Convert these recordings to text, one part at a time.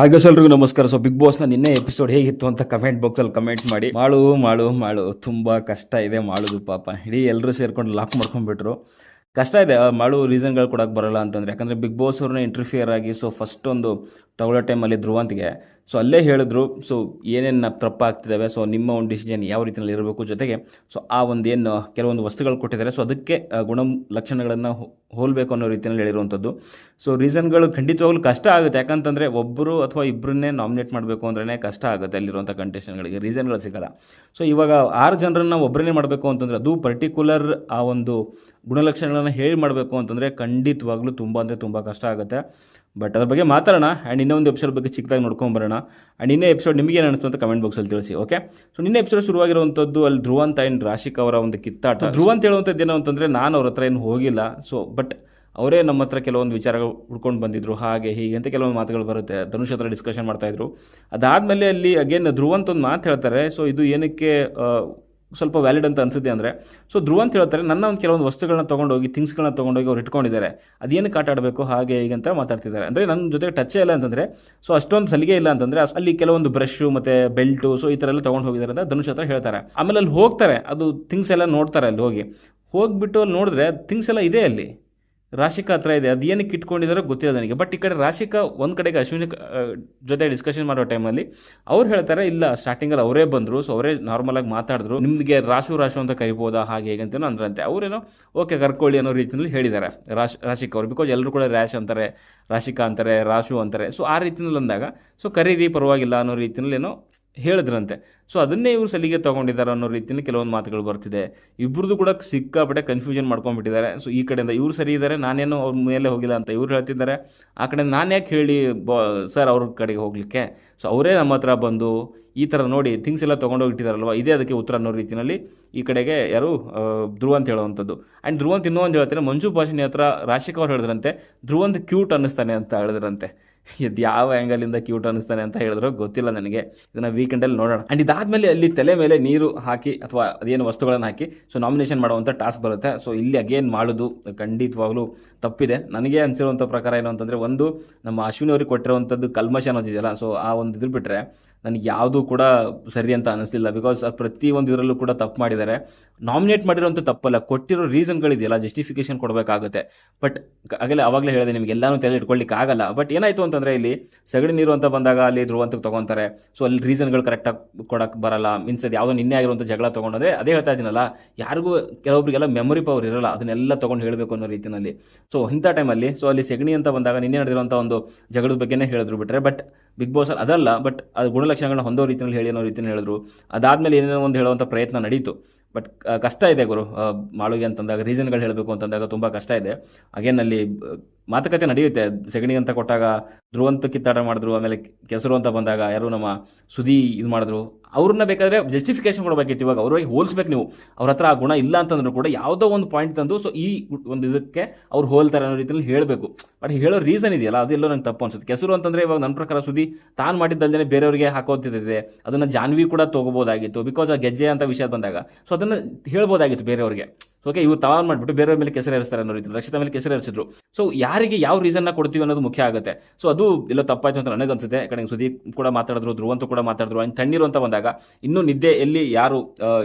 ಹಾಗೆ ಎಲ್ರಿಗೂ ನಮಸ್ಕಾರ. ಸೊ ಬಿಗ್ ಬಾಸ್ನ ನಿನ್ನೆ ಎಪಿಸೋಡ್ ಹೇಗಿತ್ತು ಅಂತ ಕಮೆಂಟ್ ಬಾಕ್ಸಲ್ಲಿ ಕಮೆಂಟ್ ಮಾಡಿ. ಮಾಡು ಮಾಡು ಮಾಡು. ತುಂಬ ಕಷ್ಟ ಇದೆ ಮಾಡುದು ಪಾಪ. ಇಡೀ ಎಲ್ಲರೂ ಸೇರ್ಕೊಂಡು ಲಾಕ್ ಮಾಡ್ಕೊಂಡ್ಬಿಟ್ರು. ಕಷ್ಟ ಇದೆ. ಮಾಡು ರೀಸನ್ಗಳು ಕೊಡೋಕೆ ಬರಲ್ಲ ಅಂತಂದರೆ. ಯಾಕಂದರೆ ಬಿಗ್ ಬಾಸ್ ಅವ್ರನ್ನ ಇಂಟರ್ಫಿಯರ್ ಆಗಿ ಸೊ ಫಸ್ಟ್ ಒಂದು ತಗೊಳ್ಳೋ ಟೈಮಲ್ಲಿ ಧ್ರುವಂತ್ಗೆ ಸೊ ಅಲ್ಲೇ ಹೇಳಿದ್ರು ಸೊ ಏನೇನು ತಪ್ಪಾಗ್ತಿದ್ದಾವೆ ಸೊ ನಿಮ್ಮ ಒಂದು ಡಿಸಿಷನ್ ಯಾವ ರೀತಿಯಲ್ಲಿ ಇರಬೇಕು ಜೊತೆಗೆ ಸೊ ಆ ಒಂದು ಏನು ಕೆಲವೊಂದು ವಸ್ತುಗಳು ಕೊಟ್ಟಿದ್ದಾರೆ. ಸೊ ಅದಕ್ಕೆ ಗುಣ ಲಕ್ಷಣಗಳನ್ನು ಹೋಲ್ಬೇಕು ಅನ್ನೋ ರೀತಿಯಲ್ಲಿ ಹೇಳಿರುವಂಥದ್ದು. ಸೊ ರೀಸನ್ಗಳು ಖಂಡಿತವಾಗ್ಲೂ ಕಷ್ಟ ಆಗುತ್ತೆ. ಯಾಕಂತಂದರೆ ಒಬ್ಬರು ಅಥವಾ ಇಬ್ಬರನ್ನೇ ನಾಮಿನೇಟ್ ಮಾಡಬೇಕು ಅಂದ್ರೆ ಕಷ್ಟ ಆಗುತ್ತೆ ಅಲ್ಲಿರುವಂಥ ಕಂಟೆಸ್ಟೆಂಟ್ಗಳಿಗೆ ರೀಸನ್ಗಳು ಸಿಗಲ್ಲ. ಸೊ ಇವಾಗ ಆರು ಜನರನ್ನು ಒಬ್ಬರನ್ನೇ ಮಾಡಬೇಕು ಅಂತಂದರೆ ಅದು ಪರ್ಟಿಕ್ಯುಲರ್ ಆ ಒಂದು ಗುಣಲಕ್ಷಣಗಳನ್ನು ಹೇಳಿ ಮಾಡಬೇಕು ಅಂತಂದರೆ ಖಂಡಿತವಾಗ್ಲೂ ತುಂಬ ಅಂದರೆ ತುಂಬ ಕಷ್ಟ ಆಗುತ್ತೆ. ಬಟ್ ಅದ್ರ ಬಗ್ಗೆ ಮಾತಾಡೋಣ. ಆ್ಯಂಡ್ ಇನ್ನೊಂದು ಎಪಿಸೋಡ್ ಬಗ್ಗೆ ಚಿಕ್ಕದಾಗಿ ನೋಡ್ಕೊಂಬರೋಣ ಆ್ಯಂಡ್ ಇನ್ನೇ ಎಪಿಸೋಡ್ ನಿಮಗೆ ಏನು ಅನಿಸ್ತು ಅಂತ ಕಮೆಂಟ್ ಬಾಕ್ಸಲ್ಲಿ ತಿಳಿಸಿ ಓಕೆ ಸೊ ನಿನ್ನೆ ಎಪಿಸೋಡ್ ಶುರುವಾಗಿರುವಂಥದ್ದು ಅಲ್ಲಿ ಧ್ರುವಂತ ಏನು ರಾಶಿಕ್ ಅವರ ಒಂದು ಕಿತ್ತಾಟ. ಧ್ರುವಂತ ಹೇಳುವಂಥದ್ದು ಏನು ಅಂತಂದರೆ ನಾನು ಅವ್ರ ಹತ್ರ ಏನು ಹೋಗಿಲ್ಲ. ಸೊ ಬಟ್ ಅವರೇ ನಮ್ಮ ಹತ್ರ ಕೆಲವೊಂದು ವಿಚಾರಗಳು ಹುಡ್ಕೊಂಡು ಬಂದಿದ್ರು. ಹಾಗೆ ಹೀಗೆ ಅಂತ ಕೆಲವೊಂದು ಮಾತುಗಳು ಬರುತ್ತೆ. ಧನುಷ್ ಹತ್ರ ಡಿಸ್ಕಷನ್ ಮಾಡ್ತಾಯಿದ್ರು ಅದಾದಮೇಲೆ ಅಲ್ಲಿ ಅಗೇನ್ ಧ್ರುವಂತ ಒಂದು ಮಾತು ಹೇಳ್ತಾರೆ. ಸೊ ಇದು ಏನಕ್ಕೆ ಸ್ವಲ್ಪ ವ್ಯಾಲಿಡ್ ಅಂತ ಅನ್ಸುತ್ತೆ ಅಂದರೆ ಸೊ ಧ್ರುವ ಅಂತ ಹೇಳ್ತಾರೆ, ನನ್ನ ಒಂದು ಕೆಲವೊಂದು ವಸ್ತುಗಳನ್ನ ತೊಗೊಂಡೋಗಿ ಥಿಂಗ್ಸ್ಗಳನ್ನ ತೊಗೊಂಡೋಗಿ ಅವ್ರು ಇಟ್ಕೊಂಡಿದ್ದಾರೆ. ಅದೇನು ಆಟ ಆಡಬೇಕು, ಹಾಗೆ ಹೀಗೆ ಅಂತ ಮಾತಾಡ್ತಿದ್ದಾರೆ. ಅಂದರೆ ನನ್ನ ಜೊತೆಗೆ ಟಚ್ಚೇ ಇಲ್ಲ ಅಂತಂದರೆ ಸೊ ಅಷ್ಟೊಂದು ಸಲಿಗೆ ಇಲ್ಲ ಅಂತಂದರೆ ಅಲ್ಲಿ ಕೆಲವೊಂದು ಬ್ರಷು ಮತ್ತು ಬೆಲ್ಟು ಸೊ ಈ ಥರ ಎಲ್ಲ ತೊಗೊಂಡು ಹೋಗಿದ್ದಾರೆ ಅಂತ ಧನುಷ್ ಹತ್ರ ಹೇಳ್ತಾರೆ. ಆಮೇಲೆ ಅಲ್ಲಿ ಹೋಗ್ತಾರೆ, ಅದು ಥಿಂಗ್ಸ್ ಎಲ್ಲ ನೋಡ್ತಾರೆ ಅಲ್ಲಿ ಹೋಗಿ. ಹೋಗಿಬಿಟ್ಟು ಅಲ್ಲಿ ನೋಡಿದ್ರೆ ಥಿಂಗ್ಸ್ ಎಲ್ಲ ಇದೆ ಅಲ್ಲಿ. ರಾಶಿಕಾ ಹತ್ರ ಇದೆ. ಅದು ಏನಕ್ಕೆ ಇಟ್ಕೊಂಡಿದಾರೋ ಗೊತ್ತಿಲ್ಲ ನನಗೆ. ಬಟ್ ಈ ಕಡೆ ರಾಶಿಕಾ ಒಂದು ಕಡೆಗೆ ಅಶ್ವಿನಿ ಜೊತೆ ಡಿಸ್ಕಷನ್ ಮಾಡೋ ಟೈಮಲ್ಲಿ ಅವ್ರು ಹೇಳ್ತಾರೆ, ಇಲ್ಲ ಸ್ಟಾರ್ಟಿಂಗಲ್ಲಿ ಅವರೇ ಬಂದರು ಸೊ ಅವರೇ ನಾರ್ಮಲಾಗಿ ಮಾತಾಡಿದ್ರು. ನಿಮಗೆ ರಾಶು ರಾಶು ಅಂತ ಕರಿಬೋದಾ, ಹಾಗೆ, ಹೇಗೆ ಅಂತೇನೋ ಅಂದ್ರಂತೆ. ಅವರೇನೋ ಓಕೆ ಕರ್ಕೊಳ್ಳಿ ಅನ್ನೋ ರೀತಿಯಲ್ಲಿ ಹೇಳಿದ್ದಾರೆ. ರಾಶ್, ರಾಶಿಕಾ ಅವರು. ಬಿಕಾಸ್ ಎಲ್ಲರೂ ಕೂಡ ರ್ಯಾಶ್ ಅಂತಾರೆ, ರಾಶಿಕಾ ಅಂತಾರೆ, ರಾಶು ಅಂತಾರೆ. ಸೊ ಆ ರೀತಿಯಲ್ಲಿ ಅಂದಾಗ ಸೊ ಕರೀರಿ ಪರವಾಗಿಲ್ಲ ಅನ್ನೋ ರೀತಿಯಲ್ಲಿ ಏನೋ ಹೇಳಿದ್ರಂತೆ. ಸೊ ಅದನ್ನೇ ಇವರು ಸಲಿಗೆ ತೊಗೊಂಡಿದ್ದಾರೆ ಅನ್ನೋ ರೀತಿಯಲ್ಲಿ ಕೆಲವೊಂದು ಮಾತುಗಳು ಬರ್ತಿದೆ. ಇಬ್ಬರದ್ದು ಕೂಡ ಸಿಕ್ಕಾಪಟ್ಟೆ ಕನ್ಫ್ಯೂಷನ್ ಮಾಡ್ಕೊಂಡ್ಬಿಟ್ಟಿದ್ದಾರೆ. ಸೊ ಈ ಕಡೆಯಿಂದ ಇವರು ಸರಿ ಇದ್ದಾರೆ ನಾನೇನು ಅವ್ರ ಮೇಲೆ ಹೋಗಿಲ್ಲ ಅಂತ ಇವ್ರು ಹೇಳ್ತಿದ್ದಾರೆ. ಆ ಕಡೆ ನಾನು ಯಾಕೆ ಹೇಳಿ ಬ, ಸರ್ ಅವ್ರ ಕಡೆಗೆ ಹೋಗಲಿಕ್ಕೆ? ಸೊ ಅವರೇ ನಮ್ಮ ಹತ್ರ ಬಂದು ಈ ಥರ ನೋಡಿ ಥಿಂಗ್ಸ್ ಎಲ್ಲ ತೊಗೊಂಡೋಗಿಟ್ಟಿದಾರಲ್ವ ಇದೇ ಅದಕ್ಕೆ ಉತ್ತರ ಅನ್ನೋ ರೀತಿಯಲ್ಲಿ ಈ ಕಡೆಗೆ ಯಾರು ಧ್ರುವ ಅಂತ ಹೇಳುವಂಥದ್ದು. ಆ್ಯಂಡ್ ಧ್ರುವಂತ್ ಇನ್ನೂ ಒಂದು ಹೇಳ್ತಾರೆ ಮಂಜು ಭಾಷಿನಿ ಹತ್ರ ರಾಶಿಕ್ ಅವ್ರು ಹೇಳಿದ್ರಂತೆ ಧ್ರುವಂತ್ ಕ್ಯೂಟ್ ಅನ್ನಿಸ್ತಾನೆ ಅಂತ ಹೇಳಿದ್ರಂತೆ. ಇದು ಯಾವ ಆ್ಯಂಗಲಿಂದ ಕ್ಯೂಟ್ ಅನ್ನಿಸ್ತಾನೆ ಅಂತ ಹೇಳಿದ್ರು ಗೊತ್ತಿಲ್ಲ ನನಗೆ. ಇದನ್ನ ವೀಕೆಂಡಲ್ಲಿ ನೋಡೋಣ. ಆ್ಯಂಡ್ ಇದಾದಮೇಲೆ ಅಲ್ಲಿ ತಲೆ ಮೇಲೆ ನೀರು ಹಾಕಿ ಅಥವಾ ಅದೇನು ವಸ್ತುಗಳನ್ನು ಹಾಕಿ ಸೊ ನಾಮಿನೇಷನ್ ಮಾಡುವಂಥ ಟಾಸ್ಕ್ ಬರುತ್ತೆ. ಸೊ ಇಲ್ಲಿ ಅಗೇನ್ ಮಾಡೋದು ಖಂಡಿತವಾಗ್ಲೂ ತಪ್ಪಿದೆ. ನನಗೆ ಅನಿಸಿರುವಂಥ ಪ್ರಕಾರ ಏನು ಅಂತಂದರೆ, ಒಂದು ನಮ್ಮ ಅಶ್ವಿನಿ ಅವ್ರಿಗೆ ಕೊಟ್ಟಿರುವಂಥದ್ದು ಕಲ್ಮಶ ಅನ್ನೋದಿದೆಯಲ್ಲ ಸೊ ಆ ಒಂದು ಇದ್ರ ಬಿಟ್ಟರೆ ನನಗೆ ಯಾವುದೂ ಕೂಡ ಸರಿ ಅಂತ ಅನಿಸ್ಲಿಲ್ಲ. ಬಿಕಾಸ್ ಪ್ರತಿ ಒಂದು ಇದರಲ್ಲೂ ಕೂಡ ತಪ್ಪು ಮಾಡಿದ್ದಾರೆ. ನಾಮಿನೇಟ್ ಮಾಡಿರೋಂಥ ತಪ್ಪಲ್ಲ. ಕೊಟ್ಟಿರೋ ರೀಸನ್ಗಳಿದೆಯಲ್ಲ ಜಸ್ಟಿಫಿಕೇಶನ್ ಕೊಡಬೇಕಾಗುತ್ತೆ. ಬಟ್ ಆಗಲೇ ಅವಾಗಲೇ ಹೇಳಿದೆ ನಿಮ್ಗೆ, ಎಲ್ಲಾನು ತಲೆ ಇಟ್ಕೊಳ್ಳಿಕ್ಕೆ ಆಗಲ್ಲ. ಬಟ್ ಏನಾಯಿತು ಅಂತಂದರೆ ಇಲ್ಲಿ ಸಗಣಿ ನೀರು ಅಂತ ಬಂದಾಗ ಅಲ್ಲಿ ಧ್ರುವಂತಕ್ಕೆ ತೊಗೊತಾರೆ. ಸೊ ಅಲ್ಲಿ ರೀಸನ್ಗಳು ಕರೆಕ್ಟಾಗಿ ಕೊಡಕ್ಕೆ ಬರಲ್ಲ. ಮೀನ್ಸ್ ಅದು ಯಾವುದೋ ನಿನ್ನೆ ಆಗಿರುವಂಥ ಜಗಳ ತೊಗೊಂಡ್ರೆ ಅದೇ ಹೇಳ್ತಾ ಇದ್ದೀನಲ್ಲ, ಯಾರಿಗೂ ಕೆಲವೊಬ್ಬರಿಗೆಲ್ಲ ಮೆಮೊರಿ ಪವರ್ ಇರಲ್ಲ. ಅದನ್ನೆಲ್ಲ ತೊಗೊಂಡು ಹೇಳಬೇಕು ಅನ್ನೋ ರೀತಿಯಲ್ಲಿ ಸೊ ಇಂಥ ಟೈಮಲ್ಲಿ ಸೊ ಅಲ್ಲಿ ಸೆಗಣಿ ಅಂತ ಬಂದಾಗ ನಿನ್ನೆ ನಡೆದಿರುವಂಥ ಒಂದು ಜಗಳದ ಬಗ್ಗೆನೇ ಹೇಳಿದ್ರು ಬಿಟ್ಟರೆ ಬಟ್ ಬಿಗ್ ಬಾಸ್ ಅದಲ್ಲ ಬಟ್ ಅದು ಗುಣಲಕ್ಷಣಗಳನ್ನ ಹೊಂದೋ ರೀತಿಯಲ್ಲಿ ಹೇಳಿ ಅನ್ನೋ ರೀತಿಯಲ್ಲಿ ಹೇಳಿದ್ರು. ಅದಾದಮೇಲೆ ಏನೇನೋ ಒಂದು ಹೇಳುವಂಥ ಪ್ರಯತ್ನ ನಡೀತು. ಬಟ್ ಕಷ್ಟ ಇದೆ ಗುರು. ಮಾಳುಗೆ ಅಂತಂದಾಗ ರೀಸನ್ಗಳು ಹೇಳಬೇಕು ಅಂತಂದಾಗ ತುಂಬ ಕಷ್ಟ ಇದೆ. ಅಗೇನ್ ಅಲ್ಲಿ ಬ- ಮಾತುಕತೆ ನಡೆಯುತ್ತೆ. ಸೆಗಣಿ ಅಂತ ಕೊಟ್ಟಾಗ ಧ್ರುವಂತ ಕಿತ್ತಾಟ ಮಾಡಿದ್ರು, ಆಮೇಲೆ ಕೆಸರು ಅಂತ ಬಂದಾಗ ಯಾರು ನಮ್ಮ ಸುದಿ ಇದು ಮಾಡಿದ್ರು. ಅವ್ರನ್ನ ಬೇಕಾದ್ರೆ ಜಸ್ಟಿಫಿಕೇಶನ್ ಕೊಡಬೇಕಿತ್ತು ಇವಾಗ. ಅವ್ರಿಗೆ ಹೋಲಿಸ್ಬೇಕು ನೀವು. ಅವ್ರ ಹತ್ರ ಆ ಗುಣ ಇಲ್ಲ ಅಂತಂದ್ರೂ ಕೂಡ ಯಾವುದೋ ಒಂದು ಪಾಯಿಂಟ್ ತಂದು ಸೊ ಈ ಒಂದು ಇದಕ್ಕೆ ಅವ್ರು ಹೋಲ್ತಾರೆ ಅನ್ನೋ ರೀತಿಯಲ್ಲಿ ಹೇಳಬೇಕು. ಬಟ್ ಹೇಳೋ ರೀಸನ್ ಇದೆಯಲ್ಲ, ಅದು ಎಲ್ಲೋ ನಂಗೆ ತಪ್ಪು ಅನ್ಸುತ್ತೆ. ಕೆಸರು ಅಂತಂದ್ರೆ ಇವಾಗ ನನ್ನ ಪ್ರಕಾರ ಸುದಿ ತಾನು ಮಾಡಿದ್ದಲ್ದೇ ಬೇರೆಯವರಿಗೆ ಹಾಕೋತಿದ್ದೆ ಅದನ್ನ ಜಾನ್ವಿ ಕೂಡ ತಗೋಬೋದಾಗಿತ್ತು. ಬಿಕಾಸ್ ಆ ಗೆಜ್ಜೆ ಅಂತ ವಿಷಯ ಬಂದಾಗ. ಸೊ ಅದನ್ನ ಹೇಳ್ಬೋದಾಗಿತ್ತು ಬೇರೆಯವ್ರಿಗೆ. ಓಕೆ ಇವ್ರು ತವಾನ್ ಮಾಡ್ಬಿಟ್ಟು ಬೇರೆ ಮೇಲೆ ಕೆಸರು ಹರಿಸ್ತಾರೆ ಅನ್ನೋ ರೀತಿ, ರಕ್ಷಿತ ಮೇಲೆ ಕೆಸರು ಹರಿಸಿದ್ರು ಸೊ ಯಾರಿಗೆ ಯಾವ ರೀಸನ್ನ ಕೊಡ್ತೀವಿ ಅನ್ನೋದು ಮುಖ್ಯ ಆಗುತ್ತೆ. ಸೊ ಅದು ಎಲ್ಲೋ ತಪ್ಪಾಯ್ತು ಅಂತ ನನಗೆ ಅನ್ಸುತ್ತೆ ಕಡೆ ಸುದೀಪ್ ಕೂಡ ಮಾತಾಡಿದ್ರು ಧ್ರುವಂತ ಕೂಡ ಮಾತಾಡಿದ್ರು ಅಂಡ್ ತಣ್ಣೀರು ಅಂತ ಬಂದಾಗ, ಇನ್ನೂ ನಿದ್ದೆ ಎಲ್ಲಿ ಯಾರು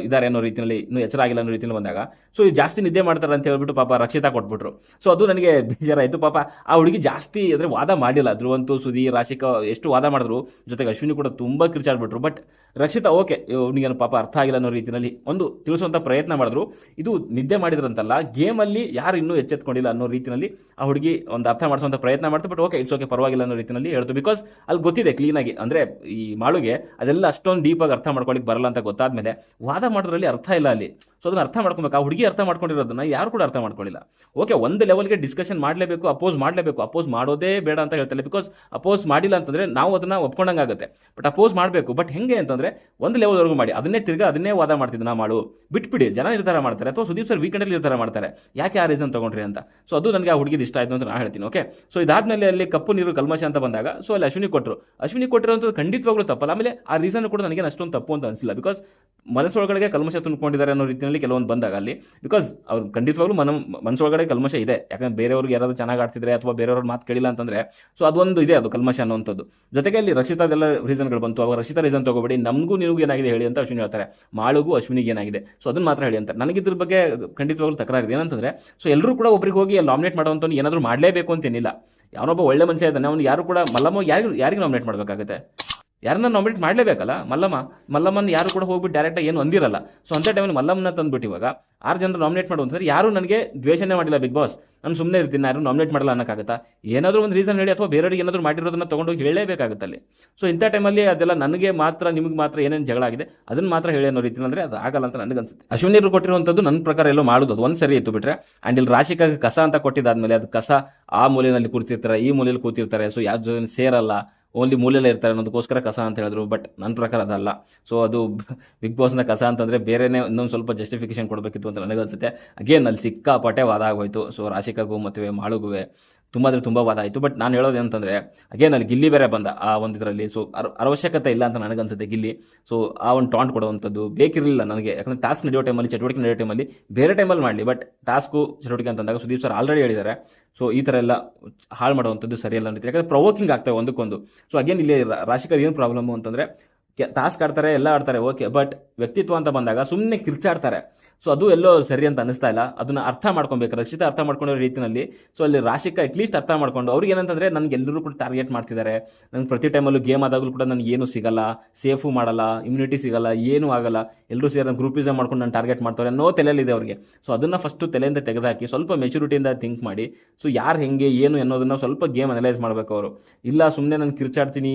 ಇದಾರೆ ಅನ್ನೋ ರೀತಿಯಲ್ಲಿ, ಇನ್ನೂ ಎಚ್ಚರ ಆಗಿಲ್ಲ ಅನ್ನೋ ರೀತಿಯಲ್ಲಿ ಬಂದಾಗ ಸೊ ಜಾಸ್ತಿ ನಿದ್ದೆ ಮಾಡ್ತಾರೆ ಅಂತ ಹೇಳ್ಬಿಟ್ಟು ಪಾಪ ರಕ್ಷಿತಾ ಕೊಟ್ಬಿಟ್ರು. ಸೊ ಅದು ನನಗೆ ಬೇಜಾರಾಯಿತು. ಪಾಪ ಆ ಹುಡುಗಿ ಜಾಸ್ತಿ ಅಂದರೆ ವಾದ ಮಾಡಿಲ್ಲ ಧ್ರುವಂತು ಸುದಿ ರಾಶಿಕ ಎಷ್ಟು ವಾದ ಮಾಡಿದ್ರು. ಜೊತೆಗೆ ಅಶ್ವಿನಿ ಕೂಡ ತುಂಬ ಕಿರ್ಚಾಡ್ಬಿಟ್ರು. ಬಟ್ ರಕ್ಷಿತಾ ಓಕೆ ಅವನಿಗೇನು ಪಾಪ ಅರ್ಥ ಆಗಿಲ್ಲ ಅನ್ನೋ ರೀತಿಯಲ್ಲಿ ಒಂದು ತಿಳಿಸುವಂಥ ಪ್ರಯತ್ನ ಮಾಡಿದ್ರು. ಇದು ನಿದ್ದೆ ಮಾಡಿದ್ರಂತಲ್ಲ ಗೇಮಲ್ಲಿ ಯಾರು ಇನ್ನೂ ಎಚ್ಚೆತ್ಕೊಂಡಿಲ್ಲ ಅನ್ನೋ ರೀತಿಯಲ್ಲಿ ಆ ಹುಡುಗಿ ಒಂದು ಅರ್ಥ ಮಾಡಿಸುವಂಥ ಪ್ರಯತ್ನ ಮಾಡ್ತು ಬಟ್ ಓಕೆ ಇಟ್ಸ್ ಓಕೆ ಪರವಾಗಿಲ್ಲ ಅನ್ನೋ ರೀತಿಯಲ್ಲಿ ಹೇಳ್ತು. ಬಿಕಾಸ್ ಅಲ್ಲಿ ಗೊತ್ತಿದೆ ಕ್ಲೀನಾಗಿ ಅಂದರೆ ಈ ಮಾಳುಗೆ ಅದೆಲ್ಲ ಅಷ್ಟೊಂದು ಡೀಪಾಗಿ ಅರ್ಥ ಮಾಡ್ಕೊಳ್ಳಿಕ್ಕೆ ಬರಲ್ಲ ಅಂತ ಗೊತ್ತಾದ್ಮೇಲೆ ವಾದ ಮಾಡೋದ್ರಲ್ಲಿ ಅರ್ಥ ಇಲ್ಲ ಅಲ್ಲಿ. ಸೊ ಅದನ್ನ ಅರ್ಥ ಮಾಡ್ಕೊಬೇಕು. ಆ ಹುಡುಗಿ ಅರ್ಥ ಮಾಡ್ಕೊಂಡಿರೋದನ್ನ ಯಾರು ಕೂಡ ಅರ್ಥ ಮಾಡ್ಕೊಳ್ಳಿಲ್ಲ ಓಕೆ ಒಂದು ಲೆವೆಲ್ಗೆ ಡಿಸ್ಕಷನ್ ಮಾಡಲೇಬೇಕು ಅಪೋಸ್ ಮಾಡಲೇಬೇಕು. ಅಪೋಸ್ ಮಾಡೋದೇ ಬೇಡ ಅಂತ ಹೇಳ್ತಾರೆ ಬಿಕಾಸ್ ಅಪೋಸ್ ಮಾಡಿಲ್ಲ ಅಂತಂದ್ರೆ ನಾವು ಅದನ್ನ ಒಪ್ಕೊಂಡಂಗೆ ಆಗುತ್ತೆ. ಬಟ್ ಅಪೋಸ್ ಮಾಡಬೇಕು. ಬಟ್ ಹೆಂಗೆ ಅಂತಂದ್ರೆ ಒಂದು ಲೆವೆಲ್ವರೆಗೂ ಮಾಡಿ. ಅದನ್ನೇ ತಿರ್ಗಾ ಅದನ್ನೇ ವಾದ ಮಾಡ್ತಿದ್ದು ನಾ ಮಾಡು ಬಿಟ್ಬಿಡಿ, ಜನ ನಿರ್ಧಾರ ಮಾಡ್ತಾರೆ. ಅಥವಾ ಸುದೀಪ್ ಸರ್ ವೀಕೆಂಡಲ್ಲಿ ನಿರ್ಧಾರ ಮಾಡ್ತಾರೆ. ಯಾಕೆ ಆ ರೀಸನ್ ತಗೊಂಡ್ರಿ ಅಂತ? ಸೊ ಅದು ನನಗೆ ಆ ಹುಡುಗಿದು ಇಷ್ಟ ಆಯ್ತು ಅಂತ ನಾನು ಹೇಳ್ತೀನಿ ಓಕೆ ಸೊ ಇದಾದ್ಮೇಲೆ ಅಲ್ಲಿ ಕಪ್ಪು ನೀರು ಕಲ್ಮಶ ಅಂತ ಬಂದಾಗ ಸೊ ಅಲ್ಲಿ ಅಶ್ವಿನಿ ಕೊಟ್ಟರು ಅಶ್ವಿನಿ ಕೊಟ್ಟಿರೋಂಥದ್ದು ಖಂಡಿತವಾಗ್ಲೂ ತಪ್ಪಲ್ಲ. ಆಮೇಲೆ ಆ ರೀಸನ್ ಕೂಡ ನನಗೆ ಅಷ್ಟೊಂದು ತಪ್ಪು ಅಂತ ಅನಿಸಿಲ್ಲ. ಬಿಕಾಸ್ ಮನಸ್ಸೊಳಗಡೆ ಕಲ್ಮಶ ತುಂಬಿಕೊಂಡಿದ್ದಾರೆ ಅನ್ನೋ ರೀತಿಯಲ್ಲಿ ಕೆಲವೊಂದು ಬಂದಾಗ ಅಲ್ಲಿ ಬಿಕಾಸ್ ಅವ್ರು ಖಂಡಿತವಾಗ್ಲೂ ಮನ, ಮನಸ್ಸೊಳಗಡೆ ಕಲ್ಮಶ ಇದೆ. ಯಾಕಂದ್ರೆ ಬೇರೆಯವ್ರಿಗೆ ಯಾರಾದರೂ ಚೆನ್ನಾಗಿ ಆಡ್ತಿದ್ರೆ ಅಥವಾ ಬೇರೆಯವ್ರ ಮಾತು ಕೇಳಿಲ್ಲ ಅಂತಂದ್ರೆ ಸೊ ಅದೊಂದು ಇದೆ ಅದು ಕಲ್ಮಶ ಅನ್ನೋಂಥದ್ದು ಜೊತೆಗೆ ಅಲ್ಲಿ ರಕ್ಷಿತಾದೆಲ್ಲ ರೀಸನ್ಗಳು ಬಂತು. ಅವಾಗ ರಕ್ಷಿತ ರೀಸನ್ ತಗೋಬೇಡಿ. ನಮಗೂ ನಿನಗೂ ಏನಾಗಿದೆ ಹೇಳಿ ಅಂತ ಅಶ್ವಿನಿ ಹೇಳ್ತಾರೆ. ಮಾಳುಗೂ ಅಶ್ವಿನಿಗೆ ಏನಾಗಿದೆ? ಸೊ ಅದನ್ನ ಮಾತ್ರ ಹೇಳಿ ಅಂತ ನನಗೆ ಇದ್ರ ಬಗ್ಗೆ ಖಂಡಿತವಾಗ್ಲೂ ತಕರಾರಿದೆ ಏನಂತಂದ್ರೆ ಸೊ ಎಲ್ಲರೂ ಕೂಡ ಒಬ್ರಿಗೆ ಹೋಗಿ ನಾಮಿನೇಟ್ ಮಾಡೋವಂಥವ್ನು ಏನಾದರೂ ಮಾಡಲೇಬೇಕು ಅಂತೇನಿಲ್ಲ ಯಾವನೊಬ್ಬ ಒಳ್ಳೆ ಮನುಷ್ಯ ಇದ್ದಾನೆ. ಅವ್ನು ಯಾರು ಕೂಡ ಮಲ್ಲಮ್ಮ ಯಾರು ಯಾರಿಗೆ ನಾಮಿನೇಟ್ ಮಾಡಬೇಕಾಗುತ್ತೆ? ಯಾರನ್ನ ನಾಮಿನೇಟ್ ಮಾಡಲೇಬೇಕಲ್ಲ? ಮಲ್ಲಮ್ಮ, ಮಲ್ಲಮ್ಮನ ಯಾರು ಕೂಡ ಹೋಗ್ಬಿಟ್ಟು ಡೈರೆಕ್ಟಾಗಿ ಏನು ಅಂದಿರಲ್ಲ. ಸೊ ಅಂತ ಟೈಮಲ್ಲಿ ಮಲ್ಲಮ್ಮನ ತಂದ್ಬಿಟ್ಟು ಇವಾಗ ಆರು ಜನರು ನಾಮಿನೇಟ್ ಅಂತಂದ್ರೆ ಯಾರು ನನಗೆ ದ್ವೇಷನೇ ಮಾಡಿಲ್ಲ ಬಿಗ್ ಬಾಸ್? ನಾನು ಸುಮ್ಮನೆ ಇರ್ತೀನಿ, ಯಾರು ನಾಮಿನೇಟ್ ಮಾಡಲ್ಲ ಅನ್ನೋಕ್ಕಾಗತ್ತಾ? ಏನಾದರೂ ಒಂದು ರೀಸನ್ ಹೇಳಿ ಅಥವಾ ಬೇರೆಯವ್ರಿಗೆ ಏನಾದರೂ ಮಾಡಿರೋದನ್ನ ತೊಗೊಂಡೋಗಿ ಹೇಳಲೇಬೇಕಾಗುತ್ತೆ ಅಲ್ಲಿ ಸೊ ಇಂಥ ಟೈಮಲ್ಲಿ ಅದೆಲ್ಲ ನನಗೆ ಮಾತ್ರ, ನಿಮಗೆ ಮಾತ್ರ ಏನೇನು ಜಗಳ ಆಗಿದೆ ಅದನ್ನು ಮಾತ್ರ ಹೇಳಿ ಅನ್ನೋ ರೀತಿ ಅಂದರೆ ಅದು ಆಗಲ್ಲ ಅಂತ ನನಗೆ ಅನ್ಸುತ್ತೆ. ಅಶ್ವಿನಿರು ಕೊಟ್ಟಿರುವಂಥದ್ದು ನನ್ನ ಪ್ರಕಾರ ಎಲ್ಲೋ ಮಾಡೋದು, ಅದು ಒಂದು ಸರಿ ಇತ್ತು ಬಿಟ್ರೆ. ಆ್ಯಂಡ್ ಇಲ್ಲಿ ರಾಶಿಕಾಗಿ ಕಸ ಅಂತ ಕೊಟ್ಟಿದ್ದಾದ್ಮೇಲೆ ಅದು ಕಸ ಆ ಮೂಲೆಯಲ್ಲಿ ಕೂತಿರ್ತಾರೆ, ಈ ಮೂಲೆಯಲ್ಲಿ ಕೂತಿರ್ತಾರೆ. ಸೊ ಯಾವ ಜೊತೆ ಸೇರಲ್ಲ. ಓನ್ಲಿ ಮೂಲೆಯಲ್ಲೇ ಇರ್ತಾರೆ ಅನ್ನೋದಕ್ಕೋಸ್ಕರ ಕಸ ಅಂತ ಹೇಳಿದ್ರು, ಬಟ್ ನನ್ನ ಪ್ರಕಾರ ಅದಲ್ಲ. ಸೊ ಅದು ಬಿಗ್ ಬಾಸ್ನ ಕಸ ಅಂತಂದರೆ ಬೇರೆನೇ ಇನ್ನೊಂದು ಸ್ವಲ್ಪ ಜಸ್ಟಿಫಿಕೇಶನ್ ಕೊಡಬೇಕಿತ್ತು ಅಂತ ನನಗನ್ಸುತ್ತೆ. ಅಗೇನ್ ಅಲ್ಲಿ ಸಿಕ್ಕಾಪಟ್ಟೆ ವಾದ ಆಗೋಯಿತು. ಸೊ ರಾಶಿಕಾಗೂ ಮತ್ತು ಮಾಳುಗುವೆ ತುಂಬ ಅಂದರೆ ತುಂಬ ವಾದ ಆಯಿತು. ಬಟ್ ನಾನು ಹೇಳೋದು ಏನಂತಂದರೆ ಅಗೇನ್ ಅಲ್ಲಿ ಗಿಲ್ಲಿ ಬೇರೆ ಬಂದ ಆ ಒಂದು ಇದರಲ್ಲಿ ಸೊ ಅವಶ್ಯಕತೆ ಇಲ್ಲ ಅಂತ ನನಗನ್ಸುತ್ತೆ ಗಿಲ್ಲಿ. ಸೊ ಆ ಒಂದು ಟಾಂಟ್ ಕೊಡುವಂಥದ್ದು ಬೇಕಿರಲಿಲ್ಲ ನನಗೆ. ಯಾಕಂದರೆ ಟಾಸ್ಕ್ ನಡೆಯೋ ಟೈಮಲ್ಲಿ ಚಟುವಟಿಕೆ ನಡೆಯೋ ಟೈಮಲ್ಲಿ ಬೇರೆ ಟೈಮಲ್ಲಿ ಮಾಡಲಿ. ಬಟ್ ಟಾಸ್ಕು ಚಟುವಟಿಕೆ ಅಂತಂದಾಗ ಸುದೀಪ್ ಸರ್ ಆಲ್ರೆಡಿ ಹೇಳಿದ್ದಾರೆ. ಸೊ ಈ ಥರ ಎಲ್ಲ ಹಾಳು ಮಾಡುವಂಥದ್ದು ಸರಿಯಲ್ಲ ಅಂತ ಯಾಕಂದರೆ ಪ್ರವೋಕಿಂಗ್ ಆಗ್ತವೆ ಒಂದಕ್ಕೊಂದು. ಸೊ ಅಗೇನ್ ಇಲ್ಲಿ ರಾಶಿಕರ್ ಏನು ಪ್ರಾಬ್ಲಮ್ಮು ಅಂತಂದರೆ ಟಾಸ್ಕ್ ಆಡ್ತಾರೆ, ಎಲ್ಲ ಆಡ್ತಾರೆ ಓಕೆ ಬಟ್ ವ್ಯಕ್ತಿತ್ವ ಅಂತ ಬಂದಾಗ ಸುಮ್ಮನೆ ಕಿರ್ಚಾಡ್ತಾರೆ. ಸೊ ಅದು ಎಲ್ಲೋ ಸರಿ ಅಂತ ಅನಿಸ್ತಾ ಇಲ್ಲ. ಅದನ್ನ ಅರ್ಥ ಮಾಡ್ಕೊಬೇಕು, ರಕ್ಷಿತ ಅರ್ಥ ಮಾಡ್ಕೊಂಡಿರೋ ರೀತಿಯಲ್ಲಿ ಸೊ ಅಲ್ಲಿ ರಾಶಿಕ ಅಟ್ಲೀಸ್ಟ್ ಅರ್ಥ ಮಾಡ್ಕೊಂಡು, ಅವ್ರಿಗೆ ಏನಂತಂದ್ರೆ ನನಗೆ ಎಲ್ಲರೂ ಕೂಡ ಟಾರ್ಗೆಟ್ ಮಾಡ್ತಿದ್ದಾರೆ. ನಂಗೆ ಪ್ರತಿ ಟೈಮಲ್ಲೂ ಗೇಮ್ ಆದಾಗಲೂ ಕೂಡ ನನಗೆ ಏನು ಸಿಗಲ್ಲ ಸೇಫು ಮಾಡಲ್ಲ ಇಮ್ಯುನಿಟಿ ಸಿಗಲ್ಲ, ಏನೂ ಆಗಲ್ಲ. ಎಲ್ಲರೂ ಸೇರಿ ಗ್ರೂಪಿಸಮ್ ಮಾಡ್ಕೊಂಡು ನಾನು ಟಾರ್ಗೆಟ್ ಮಾಡ್ತಾರೆ ಅನ್ನೋ ತಲೆಯಲ್ಲಿದೆ ಅವ್ರಿಗೆ. ಸೊ ಅದನ್ನು ಫಸ್ಟು ತಲೆಯಿಂದ ತೆಗೆದುಹಾಕಿ ಸ್ವಲ್ಪ ಮೆಚುರಿಟಿಯಿಂದ ಥಿಂಕ್ ಮಾಡಿ. ಸೊ ಯಾರು ಹೆಂಗೆ, ಏನು ಅನ್ನೋದನ್ನ ಸ್ವಲ್ಪ ಗೇಮ್ ಅನಲೈಸ್ ಮಾಡಬೇಕು ಅವರು. ಇಲ್ಲ ಸುಮ್ಮನೆ ನಾನು ಕಿರ್ಚಾಡ್ತೀನಿ,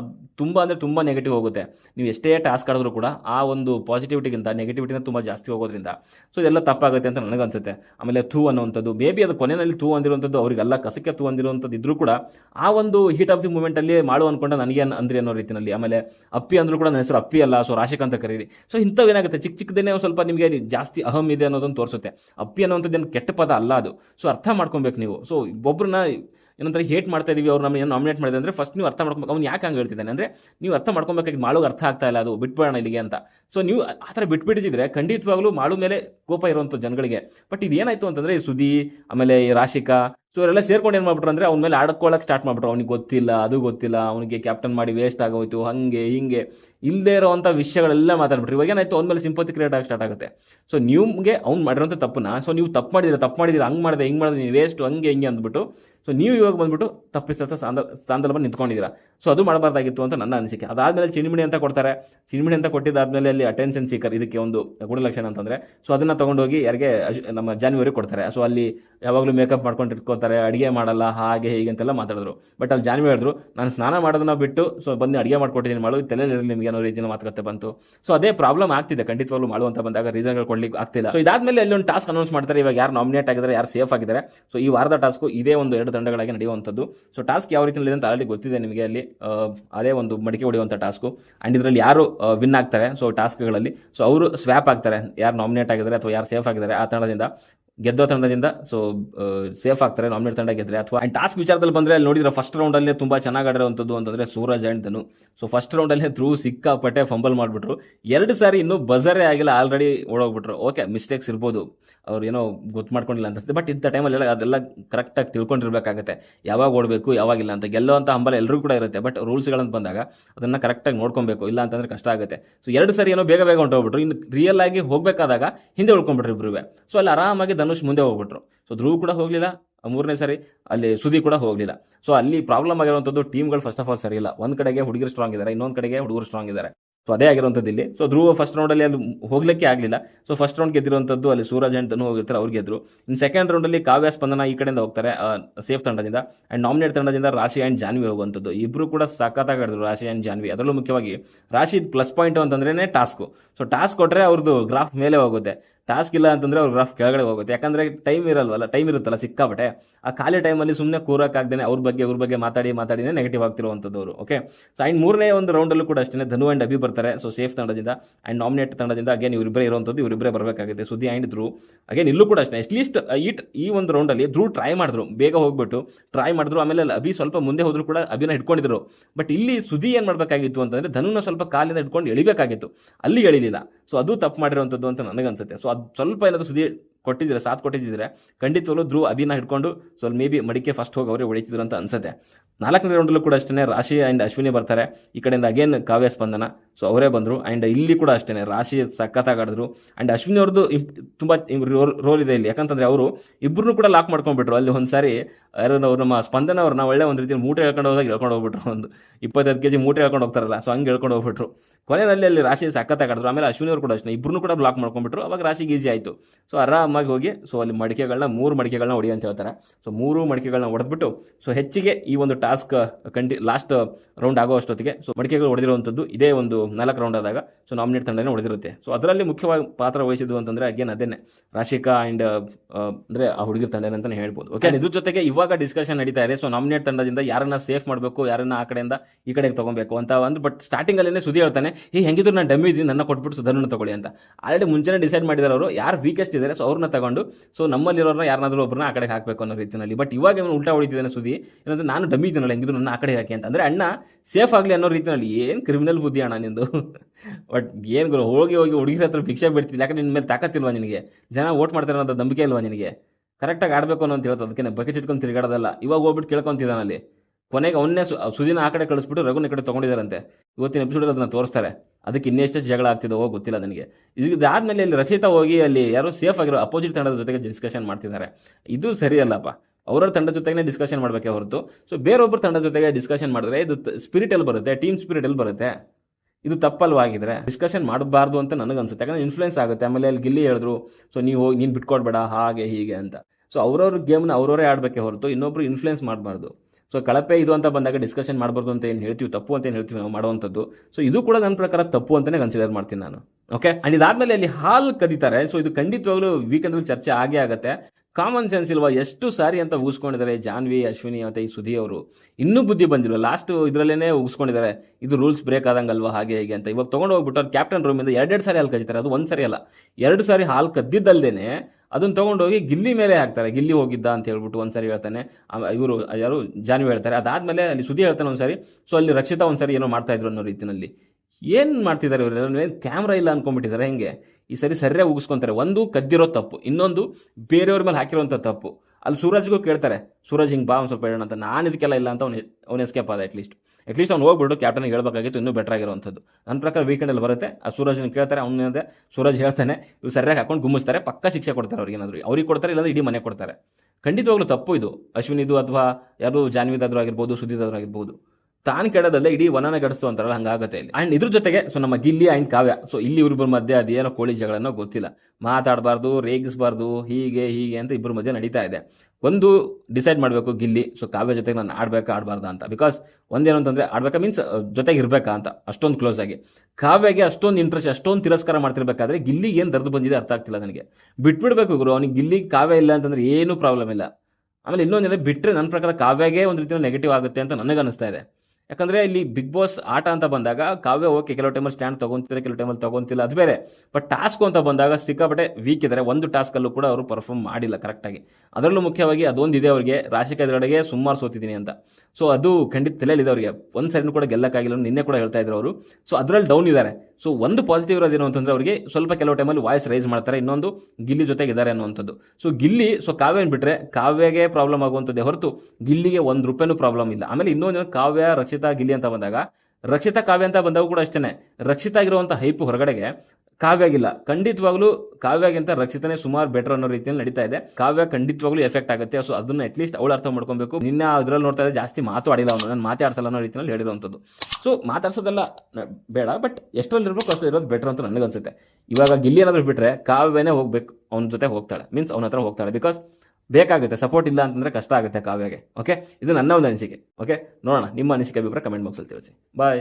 ಅದು ತುಂಬ ಅಂದರೆ ತುಂಬ ನೆಗೆಟಿವ್ ಹೋಗುತ್ತೆ. ನೀವು ಎಷ್ಟೇ ಟಾಸ್ಕ್ ಆಡಿದ್ರು ಕೂಡ ಆ ಒಂದು ಪಾಸಿಟಿವಿಟಿಗಿಂತ ನೆಗೆಟಿವಿಟಿನ ತುಂಬ ಜಾಸ್ತಿ ಹೋಗೋದ್ರಿಂದ. ಸೊ ಇದೆಲ್ಲ ತಪ್ಪಾಗುತ್ತೆ ಅಂತ ನನಗನ್ಸುತ್ತೆ. ಆಮೇಲೆ ಥೂ ಅನ್ನುವಂಥದ್ದು ಮೇ ಬಿ ಅದು ಕೊನೆಯಲ್ಲಿ ಥೂ ಅಂದಿರುವಂಥದ್ದು, ಅವರಿಗೆಲ್ಲ ಕಸಕ್ಕೆ ಥೂ ಅಂದಿರುವಂಥದ್ದು ಇದ್ರೂ ಕೂಡ ಆ ಒಂದು ಹೀಟ್ ಆಫ್ ದಿ ಮೂಮೆಂಟಲ್ಲಿ ಮಾಡು ಅಂದ್ಕೊಂಡು ನನಗೆ ಅಂದ್ರೆ ಅನ್ನೋ ರೀತಿಯಲ್ಲಿ ಆಮೇಲೆ ಅಪ್ಪಿ ಅಂದರೂ ಕೂಡ ನನ್ನ ಹೆಸರು ಅಪ್ಪಿ ಅಲ್ಲ ಸೊ ರಾಶಿಕ್ ಅಂತ ಕರೀರಿ ಸೊ ಇಂಥವೇನಾಗುತ್ತೆ ಚಿಕ್ಕ ಚಿಕ್ಕದೇ ಸ್ವಲ್ಪ ನಿಮಗೆ ಜಾಸ್ತಿ ಅಹಂ ಇದೆ ಅನ್ನೋದನ್ನು ತೋರಿಸುತ್ತೆ. ಅಪ್ಪಿ ಅನ್ನೋಂಥದ್ದು ಏನು ಕೆಟ್ಟ ಪದ ಅಲ್ಲ ಅದು. ಸೊ ಅರ್ಥ ಮಾಡ್ಕೊಬೇಕು ನೀವು. ಸೊ ಒಬ್ಬರನ್ನ ಏನಂತಾರೆ ಹೇಟ್ ಮಾಡ್ತಾ ಇದ್ದೀವಿ ಅವ್ರು ನಮ್ಮನ್ನು ನಾಮಿನೇಟ್ ಮಾಡಿದೆ ಅಂದರೆ ಫಸ್ಟ್ ನೀವು ಅರ್ಥ ಮಾಡ್ಕೊಬೇಕು. ಅವ್ನು ಯಾಕೆ ಹಂಗೆ ಹೇಳ್ತಿದ್ದಾನೆ ಅಂದರೆ, ನೀವು ಅರ್ಥ ಮಾಡ್ಕೊಬೇಕಾಗಿ ಮಾಡೋಕೆ ಅರ್ಥ ಆಗ್ತಾ ಇಲ್ಲ ಅದು, ಬಿಟ್ಬಿಡೋಣ ಇಲ್ಲಿಗೆ ಅಂತ. ಸೊ ನೀವು ಆ ಥರ ಬಿಟ್ಬಿಟ್ಟಿದ್ರೆ ಖಂಡಿತವಾಗ್ಲೂ ಮಾಳು ಮೇಲೆ ಕೋಪ ಇರುವಂಥ ಜನಗಳಿಗೆ. ಬಟ್ ಇದೇನಾಯ್ತು ಅಂತಂದರೆ ಈ ಸುದಿ ಆಮೇಲೆ ಈ ರಾಶಿಕಾ ಸೊ ಇವರೆಲ್ಲ ಸೇರ್ಕೊಂಡು ಏನು ಮಾಡ್ಬಿಟ್ರು ಅಂದರೆ ಅವ್ನ ಮೇಲೆ ಆಡ್ಕೊಳ್ಳೋಕೆ ಸ್ಟಾರ್ಟ್ ಮಾಡ್ಬಿಟ್ರು. ಅವ್ನಿಗೆ ಗೊತ್ತಿಲ್ಲ, ಅದು ಗೊತ್ತಿಲ್ಲ, ಅವನಿಗೆ ಕ್ಯಾಪ್ಟನ್ ಮಾಡಿ ವೇಸ್ಟ್ ಆಗೋಯ್ತು, ಹಾಗೆ, ಹಿಂಗೆ. ಇಲ್ಲದೇ ಇರೋವಂಥ ವಿಷಯಗಳೆಲ್ಲ ಮಾತಾಡ್ಬಿಟ್ರು. ಇವಾಗ ಏನಾಯ್ತು, ಅವ್ನ ಮೇಲೆ ಸಿಂಪತಿ ಕ್ರಿಯೇಟ್ ಆಗಿ ಸ್ಟಾರ್ಟ್ ಆಗುತ್ತೆ. ಸೊ ನಿಮ್ಗೆ ಅವ್ನು ಮಾಡಿರೋಂಥ ತಪ್ಪನ್ನ ಸೊ ನೀವು ತಪ್ಪು ಮಾಡಿದಿರ, ತಪ್ಪು ಮಾಡಿದ್ರೆ, ಹಂಗೆ ಮಾಡಿದೆ, ಹಿಂಗೆ ಮಾಡಿದ್ರೆ ನೀವು ವೇಸ್ಟ್ ಹಂಗೆ, ಹಿಂಗೆ ಅಂದ್ಬಿಟ್ಟು. ಸೊ ನೀವು ಇವಾಗ ಬಂದ್ಬಿಟ್ಟು ತಪ್ಪಿಸ್ತಾ ಸ್ಥಾನ ಸ್ಥಾನದಲ್ಲಿ ಬಂದು ನಿಂತ್ಕೊಂಡಿದ್ದೀರಾ ಸೊ ಅದು ಮಾಡಬಾರ್ದಾಗಿತ್ತು ಅಂತ ನನ್ನ ಅನಿಸಿಕೆ. ಅದಾದಮೇಲೆ ಚಿಣಿಮಿಣಿ ಅಂತ ಕೊಡ್ತಾರೆ. ಚಿಣಿಮಿಣಿ ಅಂತ ಕೊಟ್ಟಿದ್ದಾದ್ಮೇಲೆ ಅಲ್ಲಿ ಅಟೆನ್ಷನ್ ಸೀಕರ್ ಇದಕ್ಕೆ ಒಂದು ಗುಣಲಕ್ಷಣ ಅಂತಂದರೆ ಸೊ ಅದನ್ನು ತೊಗೊಂಡೋಗಿ ಯಾರಿಗೆ ನಮ್ಮ ಜಾನ್ವರಿ ಕೊಡ್ತಾರೆ. ಸೊ ಅಲ್ಲಿ ಯಾವಾಗಲೂ ಮೇಕಪ್ ಮಾಡ್ಕೊಂಡು ಇಟ್ಕೋತಾರೆ ಅಡುಗೆ ಮಾಡಲ್ಲ, ಹಾಗೆ ಹೀಗೆ ಅಂತೆಲ್ಲ ಮಾತಾಡಿದ್ರು. ಬಟ್ ಅಲ್ಲಿ ಜಾನ್ವಿ ಹೇಳಿದ್ರು, ನಾನು ಸ್ನಾನ ಮಾಡೋದನ್ನ ಬಿಟ್ಟು ಸೊ ಬಂದು ಅಡುಗೆ ಮಾಡ್ಕೊಟ್ಟಿದ್ದೀನಿ ಮಾಡು, ತಲೆಯಲ್ಲಿ ನಿಮಗೆ ಅನ್ನೋ ರೀತಿಯ ಮಾತುಕತೆ ಬಂತು. ಸೊ ಅದೇ ಪ್ರಾಬ್ಲಮ್ ಆಗ್ತಿದೆ. ಖಂಡಿತವಾಗ್ಲೂ ಮಾಡುವಂತ ಬಂದಾಗ ರೀಸನ್ಗಳು ಕೊಡ್ಲಿಕ್ಕೆ ಆಗ್ತಿಲ್ಲ. ಸೊ ಇದಾದ್ಮೇಲೆ ಅಲ್ಲಿ ಒಂದು ಟಾಸ್ಕ್ ಅನೌನ್ಸ್ ಮಾಡ್ತಾರೆ. ಇವಾಗ ಯಾರು ನಾಮಿನೇಟ್ ಆಗಿದ್ದಾರೆ, ಯಾರು ಸೇಫ್ ಆಗಿದ್ದಾರೆ. ಸೊ ಈ ವಾರದ ಟಾಸ್ಕು ಇದೇ ಒಂದು ಎರಡು ತಂಡಗಳಾಗಿ ನಡೆಯುವಂಥದ್ದು. ಸೊ ಟಾಸ್ಕ್ ಯಾವ ರೀತಿಯಲ್ಲಿ ಅಂತ ಆಲ್ರೆಡಿ ಗೊತ್ತಿದೆ ನಿಮಗೆ ಅಲ್ಲಿ. ಅದೇ ಒಂದು ಮಡಿಕೆ ಹೊಡೆಯುವಂಥ ಟಾಸ್ಕು. ಆ್ಯಂಡ್ ಇದರಲ್ಲಿ ಯಾರು ವಿನ್ ಆಗ್ತಾರೆ ಸೊ ಟಾಸ್ಕ್ಗಳಲ್ಲಿ ಸೊ ಅವರು ಸ್ವ್ಯಾಪ್ ಆಗ್ತಾರೆ. ಯಾರು ನಾಮಿನೇಟ್ ಆಗಿದ್ದಾರೆ ಅಥವಾ ಯಾರು ಸೇಫ್ ಆಗಿದ್ದಾರೆ ಆ ತಂಡದಿಂದ, ಗೆದ್ದೋ ತಂಡದಿಂದ ಸೊ ಸೇಫ್ ಆಗ್ತಾರೆ ನಾಮಿನೇಟ್ ತಂಡ ಗೆದ್ದರೆ ಅಥವಾ ಆ್ಯಂಡ್ ಟಾಸ್ಕ್ ವಿಚಾರದಲ್ಲಿ ಬಂದರೆ ಅಲ್ಲಿ ನೋಡಿದ್ರೆ ಫಸ್ಟ್ ರೌಂಡಲ್ಲೇ ತುಂಬ ಚೆನ್ನಾಗಿ ಆಡಿರೋವಂಥದ್ದು ಅಂತಂದರೆ Suraj and Dhanu. So first ರೌಂಡಲ್ಲೇ through ಸಿಕ್ಕಾಪಟ್ಟೆ ಫಂಬಲ್ ಮಾಡಿಬಿಟ್ರು. ಎರಡು ಸಾರಿ ಇನ್ನೂ ಬಜರೇ ಆಗಿಲ್ಲ ಆಲ್ರೆಡಿ ಓಡೋಗ್ಬಿಟ್ರು. ಓಕೆ ಮಿಸ್ಟೇಕ್ಸ್ ಇರ್ಬೋದು. ಅವ್ರು ಏನೋ ಗೊತ್ತು ಮಾಡ್ಕೊಂಡಿಲ್ಲ ಅಂತ ಬಟ್ ಇಂಥ ಟೈಮಲ್ಲೆಲ್ಲ ಅದೆಲ್ಲ ಕರೆಕ್ಟಾಗಿ ತಿಳ್ಕೊಂಡಿರ್ಬೇಕಾಗತ್ತೆ. ಯಾವಾಗ ಓಡಬೇಕು, ಯಾವಾಗಿಲ್ಲ ಅಂತ ಗೆಲ್ಲುವಂಥ ಹಂಬಲ ಎಲ್ಲರೂ ಕೂಡ ಇರುತ್ತೆ. ಬಟ್ ರೂಲ್ಸ್ಗಳಂತ ಬಂದಾಗ ಅದನ್ನು ಕರೆಕ್ಟಾಗಿ ನೋಡ್ಕೊಬೇಕು. ಇಲ್ಲ ಅಂತಂದರೆ ಕಷ್ಟ ಆಗುತ್ತೆ. ಸೊ ಎರಡು ಸರಿ ಏನೋ ಬೇಗ ಬೇಗ ಹೊಂಟೋಗ್ಬಿಟ್ರು. ಇನ್ನು ರಿಯಲ್ ಆಗಿ ಹೋಗಬೇಕಾದಾಗ ಹಿಂದೆ ಉಳ್ಕೊಂಡ್ಬಿಟ್ರು ಇಬ್ಬರುವೆ ಸೊ ಅಲ್ಲಿ ಆರಾಮಾಗಿ ಧನುಷ್ ಮುಂದೆ ಹೋಗ್ಬಿಟ್ರು. ಸೊ ಧ್ರುವ್ ಕೂಡ ಹೋಗಲಿಲ್ಲ. ಮೂರನೇ ಸರಿ ಅಲ್ಲಿ ಸುದಿ ಕೂಡ ಹೋಗಲಿಲ್ಲ. ಸೊ ಅಲ್ಲಿ ಪ್ರಾಬ್ಲಮ್ ಆಗಿರುವಂಥದ್ದು ಟೀಮ್ಗಳು ಫಸ್ಟ್ ಆಫ್ ಆಲ್ ಸರಿ ಇಲ್ಲ. ಒಂದು ಕಡೆಗೆ ಹುಡುಗರು ಸ್ಟ್ರಾಂಗ್ ಇದ್ದಾರೆ, ಇನ್ನೊಂದು ಕಡೆಗೆ ಹುಡುಗರು ಸ್ಟ್ರಾಂಗ್ ಇದ್ದಾರೆ. ಸೊ ಅದೇ ಆಗಿರುವಂಥದ್ದು ಇಲ್ಲಿ. ಸೊ ಧ್ರುವ ಫಸ್ಟ್ ರೌಂಡಲ್ಲಿ ಅಲ್ಲಿ ಹೋಗ್ಲಿಕ್ಕೆ ಆಗಲಿಲ್ಲ. ಸೊ ಫಸ್ಟ್ ರೌಂಡ್ ಗೆದ್ದಿರುವಂಥದ್ದು ಅಲ್ಲಿ ಸೂರಜ್ ಅಂಡ್ ತನು ಹೋಗಿರ್ತಾರೆ, ಅವ್ರು ಗೆದ್ರು. ಇನ್ನು ಸೆಕೆಂಡ್ ರೌಂಡಲ್ಲಿ ಕಾವ್ಯ ಸ್ಪಂದನ ಈ ಕಡೆಯಿಂದ ಹೋಗ್ತಾರೆ ಸೇಫ್ ತಂಡದಿಂದ. ಆ್ಯಂಡ್ ನಾಮಿನೇಟ್ ತಂಡದಿಂದ ರಾಶಿ ಆ್ಯಂಡ್ ಜಾನ್ವಿ ಹೋಗುವಂಥದ್ದು. ಇಬ್ಬರು ಕೂಡ ಸಖತ್ತಾಗಿ ಆಡಿದ್ರು ರಾಶಿ ಆ್ಯಂಡ್ ಜಾನ್ವಿ. ಅದರಲ್ಲೂ ಮುಖ್ಯವಾಗಿ ರಾಶಿ ಪ್ಲಸ್ ಪಾಯಿಂಟ್ ಅಂತಂದ್ರೇ ಟಾಸ್ಕು. ಸೊ ಟಾಸ್ಕ್ ಕೊಟ್ಟರೆ ಅವ್ರದ್ದು ಗ್ರಾಫ್ ಮೇಲೆ ಹೋಗುತ್ತೆ. ಟಾಸ್ಕ್ ಇಲ್ಲ ಅಂತಂದರೆ ಅವ್ರು ಗ್ರಾಫ್ ಕೆಳಗಡೆ ಹೋಗುತ್ತೆ. ಯಾಕಂದರೆ ಟೈಮ್ ಇರಲ್ವಲ್ಲ ಟೈಮ್ ಇರುತ್ತಲ್ಲ ಸಿಕ್ಕಾಬಟ್ಟೆ ಆ ಖಾಲಿ ಟೈಮಲ್ಲಿ ಸುಮ್ಮನೆ ಕೂರೋಕ್ಕಾಗ್ದೇ ಅವ್ರ ಬಗ್ಗೆ, ಇವ್ರ ಬಗ್ಗೆ ಮಾತಾಡಿ, ಮಾತಾಡಿನೇ ನೆಗೆಟಿವ್ ಆಗ್ತಿರುವಂಥದ್ದು ಓಕೆ ಸೊ ಆ್ಯಂಡ್ ಮೂರನೇ ಒಂದು ರೌಂಡಲ್ಲೂ ಕೂಡ ಅಷ್ಟೇ ಧನು ಆ್ಯಂಡ್ ಅಭಿ ಬರ್ತಾರೆ. ಸೊ ಸೇಫ್ ತಂಡದಿಂದ ಆ್ಯಂಡ್ ನಾಮಿನೇಟ್ ತಂಡದಿಂದ ಅಗೇನ್ ಇವರಿಬ್ಬರೇ ಇರುವಂಥದ್ದು ಇವರಿಬ್ಬರೇ ಬರಬೇಕಾಗುತ್ತೆ. ಸುದ್ದಿ ಆ್ಯಂಡ್ ಧ್ರು. ಅಗೇನ್ ಇಲ್ಲೂ ಕೂಡ ಅಷ್ಟೇ ಅಟ್ಲೀಸ್ಟ್ ಈಟ್, ಈ ಒಂದು ರೌಂಡಲ್ಲಿ ಧ್ರು ಟ್ರೈ ಮಾಡಿದ್ರು. ಬೇಗ ಹೋಗ್ಬಿಟ್ಟು ಟ್ರೈ ಮಾಡಿದ್ರು. ಆಮೇಲೆ ಅಲ್ಲಿ ಅಭಿ ಸ್ವಲ್ಪ ಮುಂದೆ ಹೋದ್ರು ಕೂಡ ಅಭಿನ ಹಿಡ್ಕೊಂಡಿದ್ರು. ಬಟ್ ಇಲ್ಲಿ ಸುದ್ದಿ ಏನು ಮಾಡಬೇಕಾಗಿತ್ತು ಅಂತಂದರೆ ಧನುನ ಸ್ವಲ್ಪ ಕಾಲಿಂದ ಹಿಡ್ಕೊಂಡು ಎಳಿಬೇಕಾಗಿತ್ತು. ಅಲ್ಲಿ ಎಳಿಲಿಲ್ಲ. ಸೊ ಅದು ತಪ್ಪು ಮಾಡಿರುವಂಥದ್ದು ಅಂತ ನನಗನ್ಸುತ್ತೆ. ಸೊ ಅದು ಸ್ವಲ್ಪ ಏನಾದರೂ ಸುದ್ದಿ ಕೊಟ್ಟಿದ್ರೆ ಸಾಥ್ ಕೊಟ್ಟಿದ್ದಿದ್ರೆ ಖಂಡಿತವಾಗ್ಲೂ ಧ್ರುವ ಅಭಿನ ಹಿಡ್ಕೊಂಡು ಸ್ವಲ್ಪ ಮೇ ಬಿ ಮಡಿಕೆ ಫಸ್ಟ್ ಹೋಗಿ ಅವರೇ ಹೊಡಿತಿದ್ರು ಅಂತ ಅನ್ಸುತ್ತೆ. ನಾಲ್ಕನೇ ರೌಂಡಲ್ಲೂ ಕೂಡ ಅಷ್ಟೇ ರಾಶಿ ಆ್ಯಂಡ್ ಅಶ್ವಿನಿ ಬರ್ತಾರೆ. ಈ ಕಡೆಯಿಂದ ಅಗೇನ್ ಕಾವ್ಯ ಸ್ಪಂದನ. ಸೊ ಅವರೇ ಬಂದರು ಆ್ಯಂಡ್ ಇಲ್ಲಿ ಕೂಡ ಅಷ್ಟೇ ರಾಶಿ ಸಖತ್ತಾಗಿ ಆಡಿದ್ರು. ಆ್ಯಂಡ್ ಅಶ್ವಿನಿ ಅವ್ರದ್ದು ತುಂಬ ರೋಲ್ ಇದೆ ಇಲ್ಲಿ. ಯಾಕಂತಂದರೆ ಅವರು ಇಬ್ಬರನ್ನೂ ಕೂಡ ಲಾಕ್ ಮಾಡ್ಕೊಂಡ್ಬಿಟ್ರು. ಅಲ್ಲಿ ಒಂದು ಸಾರಿ ಯಾರು ನಮ್ಮ ಸ್ಪಂದನ ಅವ್ರನ್ನ ಒಳ್ಳೆ ಒಂದು ರೀತಿ ಮೂಟೆ ಹೇಳ್ಕೊಂಡು ಹೋದಾಗ ಹೇಳ್ಕೊಂಡು ಹೋಗ್ಬಿಟ್ರು ಒಂದು ಇಪ್ಪತ್ತೈದು ಕೆ ಜಿ ಮೂಟೆ ಹೇಳ್ಕೊಂಡು ಹೋಗ್ತಾರಲ್ಲ ಸೊ ಹಂಗೆ ಹೇಳ್ಕೊಂಡು ಹೋಗ್ಬಿಟ್ರು. ಕೊನೆಯಲ್ಲಿ ಅಲ್ಲಿ ರಾಶಿ ಸಖತ್ತಾಗಿ ಆಡಿದ್ರು. ಆಮೇಲೆ ಅಶ್ವಿನಿ ಅವರು ಕೂಡ ಅಷ್ಟೇ ಇಬ್ಬರನ್ನೂ ಕೂಡ ಬ್ಲಾಕ್ ಮಾಡ್ಕೊಂಡ್ಬಿಟ್ರು. ಅವಾಗ ರಾಶಿಗೆ ಈಸಿ ಆಯಿತು. ಸೊ ಆರಾಮಾಗಿ ಹೋಗಿ ಸೊ ಅಲ್ಲಿ ಮಡಿಕೆಗಳನ್ನ ಮೂರು ಮಡಿಕೆಗಳನ್ನ ಹೊಡಿ ಅಂತ ಹೇಳ್ತಾರೆ. ಸೊ ಮೂರು ಮಡಿಕೆಗಳನ್ನ ಹೊಡೆದ್ಬಿಟ್ಟು ಸೊ ಹೆಚ್ಚಿಗೆ ಈ ಒಂದು ಟಾಸ್ಕ್ ಕಂಟಿ ಲಾಸ್ಟ್ ರೌಂಡ್ ಆಗೋ ಅಷ್ಟೊತ್ತಿಗೆ ಸೊ ಮಡಿಕೆಗಳು ಹೊಡೆದಿರುವಂಥದ್ದು ಇದೇ ಒಂದು ನಾಲ್ಕು ರೌಂಡ್ ಆದಾಗ ಸೊ ನಾಮಿನೇಟ್ ತಂಡನೇ ಹೊಡೆದಿರುತ್ತೆ. ಸೊ ಅದರಲ್ಲಿ ಮುಖ್ಯವಾಗಿ ಪಾತ್ರ ವಹಿಸಿದ್ದು ಅಂತಂದರೆ ಅಗೇನ್ ಅದೇನೆ, ರಾಶಿಕಾ ಆ್ಯಂಡ್ ಅಂದರೆ ಆ ಹುಡುಗಿರ ತಂಡನೇ ಅಂತಲೇ ಹೇಳ್ಬೋದು. ಓಕೆ ಇದ್ರ ಜೊತೆಗೆ ಇವಾಗ ಡಿಸ್ಕಷನ್ ನಡೀತಾ ಇದೆ ಸೊ ನಾಮಿನೇಟ್ ತಂಡದಿಂದ ಯಾರನ್ನ ಸೇಫ್ ಮಾಡಬೇಕು, ಯಾರನ್ನ ಆ ಕಡೆಯಿಂದ ಈ ಕಡೆಗೆ ತಗೊಬೇಕು ಅಂತ ಒಂದು ಬಟ್ ಸ್ಟಾರ್ಟಿಂಗಲ್ಲೇ ಸುದ್ದಿ ಹೇಳ್ತಾನೆ ಈ ಹೆಂಗಿದ್ರು ನಾನು ಡಮ್ಮಿ ಇದ್ದೀನಿ ನನ್ನ ಕೊಟ್ಬಿಟ್ಟು ಸುಧಾರಣ ತಗೊಳ್ಳಿ ಅಂತ. ಆಲ್ರೆಡಿ ಮುಂಚೆನೇ ಡಿಸೈಡ್ ಮಾಡಿದಾರೆ ಅವರು, ಯಾರು ವೀಕೆಸ್ಟ್ ಇದ್ದಾರೆ ಸೊ ಅವ್ರನ್ನ ತಗೊಂಡು ಸೊ ನಮ್ಮಲ್ಲಿರೋರನ್ನ ಯಾರನ್ನಾದ್ರೂ ಒಬ್ಬರನ್ನ ಆ ಕಡೆಗೆ ಹಾಕಬೇಕು ಅನ್ನೋ ರೀತಿಯಲ್ಲಿ. ಬಟ್ ಇವಾಗ ಇವನು ಉಲ್ಟಾ ಹೊಡಿತಿದ್ದಾನೆ ಸುದ್ದಿ. ಏನಂದ್ರೆ ನಾನು ಡಮ್ಮಿ ಇದ್ದೀನಲ್ಲ ಹೆಂಗಿದ್ರು ನನ್ನ ಆ ಕಡೆ ಹಾಕಿ ಅಂತ ಅಂದರೆ ಅಣ್ಣ ಸೇಫ್ ಆಗಲಿ ಅನ್ನೋ ರೀತಿಯಲ್ಲಿ ಏನು ಕ್ರಿಮಿನಲ್ ಬುದ್ಧಿ ಅಣ್ಣ ನಿಂದು? ಬಟ್ ಏನು ಗುರು ಹೋಗಿ ಹೋಗಿ ಹುಡುಗಿರ ಹತ್ರ ಭಿಕ್ಷೆ ಬಿಡ್ತಿದ್ದೆ ಯಾಕಂದ್ರೆ ನಿನ್ನ ಮೇಲೆ ತಾಕತ್ತಿಲ್ವಾ ನಿನಗೆ? ಜನ ವೋಟ್ ಮಾಡ್ತಾರೆ ಅನ್ನೋದು ನಂಬಿಕೆ ಇಲ್ವಾ ನಿನಗೆ? ಕರೆಕ್ಟಾಗಿ ಆಡಬೇಕು ಅನ್ನೋ ಅಂತ ಹೇಳ್ತದೆ ಅದಕ್ಕೆ ಬಕೆಟ್ ಇಟ್ಕೊಂಡು ತಿರುಗಾಡೋದಲ್ಲ. ಇವಾಗ ಹೋಗ್ಬಿಟ್ಟು ಕೇಳ್ಕೊಂತಿದ್ದಾನೆ ಅಲ್ಲಿ. ಕೊನೆಗೆ ಅವನ್ನೇ ಸುದಿನ ಆ ಕಡೆ ಕಳಿಸ್ಬಿಟ್ಟು ರಘುನ ಕಡೆ ತೊಗೊಂಡಿದ್ದಾರಂತೆ ಇವತ್ತಿನ ಎಪಿಸೋಡ್ ಅದನ್ನ ತೋರಿಸ್ತಾರೆ. ಅದಕ್ಕೆ ಇನ್ನೆಷ್ಟು ಜಗಳ ಆಗ್ತಿದವೋ ಗೊತ್ತಿಲ್ಲ ನನಗೆ. ಇದಾದ್ಮೇಲೆ ಇಲ್ಲಿ ರಕ್ಷಿತಾ ಹೋಗಿ ಅಲ್ಲಿ ಯಾರೋ ಸೇಫ್ ಆಗಿರೋ ಅಪೋಸಿಟ್ ತಂಡದ ಜೊತೆಗೆ ಡಿಸ್ಕಷನ್ ಮಾಡ್ತಿದ್ದಾರೆ. ಇದು ಸರಿಯಲ್ಲಪ್ಪ. ಅವರ ತಂಡದ ಜೊತೆಗೆ ಡಿಸ್ಕಷನ್ ಮಾಡಬೇಕೆ ಹೊರತು. ಸೊ ಬೇರೊಬ್ಬರು ತಂಡದ ಜೊತೆಗೆ ಡಿಸ್ಕಷನ್ ಮಾಡಿದ್ರೆ ಇದು ಸ್ಪಿರಿಟ್ ಎಲ್ಲಿ ಬರುತ್ತೆ ಟೀಮ್ ಸ್ಪಿರಿಟ್ ಎಲ್ಲಿ ಬರುತ್ತೆ. ಇದು ತಪ್ಪಲ್ವಾಗಿದ್ರೆ ಡಿಸ್ಕಷನ್ ಮಾಡಬಾರ್ದು ಅಂತ ನನಗನ್ಸುತ್ತೆ. ಯಾಕಂದ್ರೆ ಇನ್ಫ್ಲುಯೆನ್ಸ್ ಆಗುತ್ತೆ. ಆಮೇಲೆ ಅಲ್ಲಿ ಗಿಲ್ಲಿ ಹೇಳಿದ್ರು ಸೊ ನೀವು ಹೋಗಿ ನೀನು ಬಿಟ್ಕೊಡ್ಬೇಡ, ಹಾಗೆ ಹೀಗೆ ಅಂತ. ಸೊ ಅವ್ರವ್ರ ಗೇಮ್ನ ಅವರವರೇ ಆಡಬೇಕೆ ಹೊರತು. ಇನ್ನೊಬ್ರು ಇನ್ಫ್ಲುಯೆನ್ಸ್ ಮಾಡಬಾರ್ದು. ಸೊ ಕಳಪೆ ಇದು ಅಂತ ಬಂದಾಗ ಡಿಸ್ಕಷನ್ ಮಾಡಬಾರ್ದು ಅಂತ ಏನು ಹೇಳ್ತೀವಿ, ತಪ್ಪು ಅಂತ ಏನು ಹೇಳ್ತೀವಿ ನಾವು ಮಾಡುವಂಥದ್ದು. ಸೊ ಇದು ಕೂಡ ನನ್ನ ಪ್ರಕಾರ ತಪ್ಪು ಅಂತಲೇ ಕನ್ಸಿಡರ್ ಮಾಡ್ತೀನಿ ನಾನು. ಓಕೆ ಅಂಡ್ ಇದಾದ್ಮೇಲೆ ಅಲ್ಲಿ ಹಾಲು ಕದೀತಾರೆ. ಸೊ ಇದು ಖಂಡಿತವಾಗ್ಲೂ ವೀಕೆಂಡಲ್ಲಿ ಚರ್ಚೆ ಆಗೇ ಆಗುತ್ತೆ. ಕಾಮನ್ ಸೆನ್ಸ್ ಇಲ್ವಾ, ಎಷ್ಟು ಸಾರಿ ಅಂತ ಉಗಿಸ್ಕೊಂಡಿದ್ದಾರೆ ಜಾನ್ವಿ, ಅಶ್ವಿನಿ ಅಂತ ಈ ಸುಧಿ ಅವರು. ಇನ್ನೂ ಬುದ್ಧಿ ಬಂದಿಲ್ಲ. ಲಾಸ್ಟ್ ಇದರಲ್ಲೇ ಉಗಿಸ್ಕೊಂಡಿದ್ದಾರೆ. ಇದು ರೂಲ್ಸ್ ಬ್ರೇಕ್ ಆದಂಗಲ್ವಾ, ಹಾಗೆ ಹೇಗೆ ಅಂತ. ಇವಾಗ ತೊಗೊಂಡು ಹೋಗ್ಬಿಟ್ಟು ಕ್ಯಾಪ್ಟನ್ ರೂಮಿಂದ ಎರಡೆರಡು ಸಾರಿ ಹಾಲು ಕದೀತಾರೆ. ಅದು ಒಂದು ಸರಿ ಅಲ್ಲ. ಎರಡು ಸಾರಿ ಹಾಲು ಕದ್ದಿದ್ದಲ್ದೇನೆ ಅದನ್ನ ತೊಗೊಂಡೋಗಿ ಗಿಲ್ಲಿ ಮೇಲೆ ಹಾಕ್ತಾರೆ. ಗಿಲ್ಲಿ ಹೋಗಿದ್ದ ಅಂತ ಹೇಳ್ಬಿಟ್ಟು ಒಂದ್ಸರಿ ಹೇಳ್ತಾನೆ. ಇವರು ಯಾರು ಜಾನ್ವಿ ಹೇಳ್ತಾರೆ. ಅದಾದ್ಮೇಲೆ ಅಲ್ಲಿ ಸುದ್ದಿ ಹೇಳ್ತಾನೆ ಒಂದ್ಸರಿ ಸೊ ಅಲ್ಲಿ ರಕ್ಷಿತಾ ಒಂದ್ಸರಿ ಏನೋ ಮಾಡ್ತಾ ಇದ್ರು ಅನ್ನೋ ರೀತಿಯಲ್ಲಿ ಏನು ಮಾಡ್ತಿದ್ದಾರೆ ಇವರೆಲ್ಲ ಏನು ಕ್ಯಾಮ್ರಾ ಇಲ್ಲ ಅನ್ಕೊಂಡ್ಬಿಟ್ಟಿದ್ದಾರೆ ಹೆಂಗೆ? ಈ ಸರಿ ಸರಿಯಾಗಿ ಉಗಿಸ್ಕೊಂತಾರೆ. ಒಂದು ಕದ್ದಿರೋ ತಪ್ಪು. ಇನ್ನೊಂದು ಬೇರೆಯವ್ರ ಮೇಲೆ ಹಾಕಿರೋಂಥ ತಪ್ಪು. ಅಲ್ಲಿ ಸೂರಜ್ಗೂ ಕೇಳ್ತಾರೆ, ಸೂರಜ್ ಹಿಂಗೆ ಬಾ ಒಂದು ಸ್ವಲ್ಪ ಹೇಳೋಣ ಅಂತ. ನಾನು ಇದಕ್ಕೆಲ್ಲ ಇಲ್ಲ ಅಂತ ಅವ್ನು ಅವ್ನು ಎಸ್ಕೇಪ್ ಆದ ಅಟ್ಲೀಸ್ಟ್ ಅಟ್ಲೀಸ್ಟ್ ಅವ್ನು ಹೋಗ್ಬಿಟ್ಟು ಕ್ಯಾಪ್ಟನ್ಗೆ ಹೇಳಬೇಕಾಗಿತ್ತು, ಇನ್ನೂ ಬೆಟರ್ ಆಗಿರುವಂಥದ್ದು. ನನ್ನ ಪ್ರಕಾರ ವೀಕೆಂಡಲ್ಲಿ ಬರುತ್ತೆ. ಆ ಸೂರಜ್ನ ಕೇಳ್ತಾರೆ, ಅವ್ನು ಸೂರಜ್ ಹೇಳ್ತಾನೆ, ಇವ್ರು ಸರಿಯಾಗಿ ಹಾಕೊಂಡು ಗುಮ್ಮಿಸ್ತಾರೆ, ಪಕ್ಕ ಶಿಕ್ಷೆ ಕೊಡ್ತಾರೆ ಅವ್ರಿಗೆ ಏನಾದರೂ. ಅವ್ರಿಗೆ ಕೊಡ್ತಾರೆ, ಇಲ್ಲಾಂದ್ರೆ ಇಡೀ ಮನೆ ಕೊಡ್ತಾರೆ. ಖಂಡಿತವಾಗ್ಲೂ ತಪ್ಪು ಇದು. ಅಶ್ವಿನಿದು ಅಥವಾ ಯಾರು ಜಾನ್ವಿದಾದ್ರು ಆಗಿರ್ಬೋದು ಸುದ್ದಿದಾದ್ರೂ ಆಗಿರ್ಬೋದು. ತಾನು ಕೆಡದಲ್ಲೇ ಇಡೀ ವನನ ಗಡಿಸ್ತು ಅಂತಾರಲ್ಲ, ಹಂಗಾಗುತ್ತೆ ಇಲ್ಲಿ. ಆ್ಯಂಡ್ ಇದ್ರ ಜೊತೆಗೆ ಸೊ ನಮ್ಮ ಗಿಲ್ಲಿ ಆ್ಯಂಡ್ ಕಾವ್ಯ ಸೊ ಇಲ್ಲಿ ಇವ್ರಿಬ್ಬರ ಮಧ್ಯೆ ಅದೇನೋ ಕೋಳಿ ಜಗಳನ್ನೋ ಗೊತ್ತಿಲ್ಲ. ಮಾತಾಡಬಾರ್ದು, ರೇಗಿಸಬಾರ್ದು, ಹೀಗೆ ಹೀಗೆ ಅಂತ ಇಬ್ಬರ ಮಧ್ಯೆ ನಡೀತಾ ಇದೆ. ಒಂದು ಡಿಸೈಡ್ ಮಾಡಬೇಕು, ಗಿಲ್ಲಿ. ಸೊ ಕಾವ್ಯ ಜೊತೆಗೆ ನಾನು ಆಡ್ಬೇಕಾ, ಆಡಬಾರ್ದಾ ಅಂತ. ಬಿಕಾಸ್ ಒಂದೇನು ಅಂತಂದರೆ, ಆಡಬೇಕಾ ಮೀನ್ಸ್ ಜೊತೆಗೆ ಇರಬೇಕಾ ಅಂತ. ಅಷ್ಟೊಂದು ಕ್ಲೋಸ್ ಆಗಿ. ಕಾವ್ಯಗೆ ಅಷ್ಟೊಂದು ಇಂಟ್ರೆಸ್ಟ್ ಅಷ್ಟೊಂದು ತಿರಸ್ಕಾರ ಮಾಡ್ತಿರ್ಬೇಕಾದ್ರೆ ಗಿಲ್ಲಿ ಏನು ದರ್ದು ಬಂದಿದೆ ಅರ್ಥ ಆಗ್ತಿಲ್ಲ ನನಗೆ. ಬಿಟ್ಬಿಡ್ಬೇಕು ಗುರು, ಅವ್ನಿಗೆ ಗಿಲ್ಲಿ ಕಾವ್ಯ ಇಲ್ಲ ಅಂತಂದ್ರೆ ಏನೂ ಪ್ರಾಬ್ಲಮ್ ಇಲ್ಲ. ಆಮೇಲೆ ಇನ್ನೊಂದೇನೆ ಬಿಟ್ಟರೆ ನನ್ನ ಪ್ರಕಾರ ಕಾವ್ಯಗೆ ಒಂದು ರೀತಿಯ ನೆಗೆಟಿವ್ ಆಗುತ್ತೆ ಅಂತ ನನಗೆ ಅನಿಸ್ತಾ ಇದೆ. ಯಾಕಂದರೆ ಇಲ್ಲಿ ಬಿಗ್ ಬಾಸ್ ಆಟ ಅಂತ ಬಂದಾಗ ಕಾವ್ಯ, ಓಕೆ, ಕೆಲವು ಟೈಮಲ್ಲಿ ಸ್ಟ್ಯಾಂಡ್ ತೊಗೊಂತಿದ್ದಾರೆ, ಕೆಲವು ಟೈಮಲ್ಲಿ ತೊಗೊತಿಲ್ಲ, ಅದು ಬೇರೆ. ಬಟ್ ಟಾಸ್ಕ್ ಅಂತ ಬಂದಾಗ ಸಿಕ್ಕಾಪಟ್ಟೆ ವೀಕ್ ಇದ್ದಾರೆ. ಒಂದು ಟಾಸ್ಕಲ್ಲೂ ಕೂಡ ಅವರು ಪರ್ಫಾರ್ಮ್ ಮಾಡಿಲ್ಲ ಕರೆಕ್ಟಾಗಿ ಅದರಲ್ಲೂ ಮುಖ್ಯವಾಗಿ ಅದೊಂದಿದೆ ಅವರಿಗೆ. ಎದುರುಗಡೆಗೆ ಸುಮಾರು ಸೋತಿದ್ದೀನಿ ಅಂತ. ಸೊ ಅದು ಖಂಡಿತ ತಲೆಯಲ್ಲಿದೆ ಅವರಿಗೆ. ಒಂದು ಸರಿನೂ ಕೂಡ ಗೆಲ್ಲಕ್ಕಾಗಿಲ್ಲ ನಿನ್ನೆ ಕೂಡ ಹೇಳ್ತಾ ಇದ್ರು ಅವರು. ಸೊ ಅದರಲ್ಲಿ ಡೌನ್ ಇದ್ದಾರೆ ಸೊ ಒಂದು ಪಾಸಿಟಿವ್ ಇರೋದೇನು ಅಂತಂದ್ರೆ ಅವರಿಗೆ ಸ್ವಲ್ಪ ಕೆಲವು ಟೈಮಲ್ಲಿ ವಾಯ್ಸ್ ರೈಸ್ ಮಾಡ್ತಾರೆ. ಇನ್ನೊಂದು ಗಿಲ್ಲಿ ಜೊತೆಗೆ ಇದ್ದಾರೆ ಅನ್ನುವಂಥದ್ದು. ಸೊ ಗಿಲ್ಲಿ ಸೊ ಕಾವ್ಯನ ಬಿಟ್ಟರೆ ಕಾವ್ಯಗೆ ಪ್ರಾಬ್ಲಮ್ ಆಗುವಂಥದ್ದೇ ಹೊರತು ಗಿಲ್ಲಿಗೆ ಒಂದು ರೂಪಾಯಿನೂ ಪ್ರಾಬ್ಲಮ್ ಇಲ್ಲ. ಆಮೇಲೆ ಇನ್ನೊಂದು ಕಾವ್ಯ, ರಕ್ಷಿತಾ, ಗಿಲ್ಲಿ ಅಂತ ಬಂದಾಗ ರಕ್ಷಿತಾ ಕಾವ್ಯ ಅಂತ ಬಂದಾಗ ಕೂಡ ಅಷ್ಟೇ ರಕ್ಷಿತ ಆಗಿರುವಂಥ ಹೈಪ್ ಹೊರಗಡೆಗೆ ಕಾವ್ಯಾಗಿಲ್ಲ ಖಂಡಿತವಾಗ್ಲೂ ಕಾವ್ಯಗಿಂತ ರಕ್ಷಿತನೇ ಸುಮಾರು ಬೆಟರ್ ಅನ್ನೋ ರೀತಿಯಲ್ಲಿ ನಡೀತಾ ಇದೆ. ಕಾವ್ಯ ಖಂಡಿತವಾಗ್ಲೂ ಎಫೆಕ್ಟ್ ಆಗುತ್ತೆ. ಸೊ ಅದನ್ನ ಅಟ್ಲೀಸ್ಟ್ ಅವಳು ಅರ್ಥ ಮಾಡ್ಕೊಬೇಕು. ನಿನ್ನೆ ಅದ್ರಲ್ಲಿ ನೋಡ್ತಾ ಇದ್ದೆ, ಜಾಸ್ತಿ ಮಾತು ಆಡಿಲ್ಲ ಅವನು. ನಾನು ಮಾತಾಡ್ಸಲ್ಲ ಅನ್ನೋ ರೀತಿಯಲ್ಲಿ ಹೇಳಿರುವಂಥದ್ದು. ಸೊ ಮಾತಾಡ್ಸೋದೆಲ್ಲ ಬೇಡ ಬಟ್ ಎಷ್ಟರಲ್ಲಿ ಇರಬೇಕು ಅಷ್ಟು ಇರೋದು ಬೆಟರ್ ಅಂತ ನನಗನ್ಸುತ್ತೆ. ಇವಾಗ ಗಿಲ್ಲಿ ಏನಾದರೂ ಬಿಟ್ಟರೆ ಕಾವ್ಯನೇ ಹೋಗ್ಬೇಕು, ಅವನ ಜೊತೆ ಹೋಗ್ತಾಳೆ. ಮೀನ್ಸ್ ಅವನ ಹತ್ರ ಹೋಗ್ತಾಳೆ. ಬಿಕಾಸ್ ಬೇಕಾಗುತ್ತೆ ಸಪೋರ್ಟ್ ಇಲ್ಲ ಅಂತಂದರೆ ಕಷ್ಟ ಆಗುತ್ತೆ ಕಾವ್ಯಗೆ ಓಕೆ ಇದು ನನ್ನ ಒಂದು ಅನಿಸಿಕೆ ಓಕೆ ನೋಡೋಣ, ನಿಮ್ಮ ಅನಿಸಿಕೆ ಅಭಿಪ್ರಾಯ ಕಮೆಂಟ್ ಬಾಕ್ಸಲ್ಲಿ ತಿಳಿಸಿ. ಬಾಯ್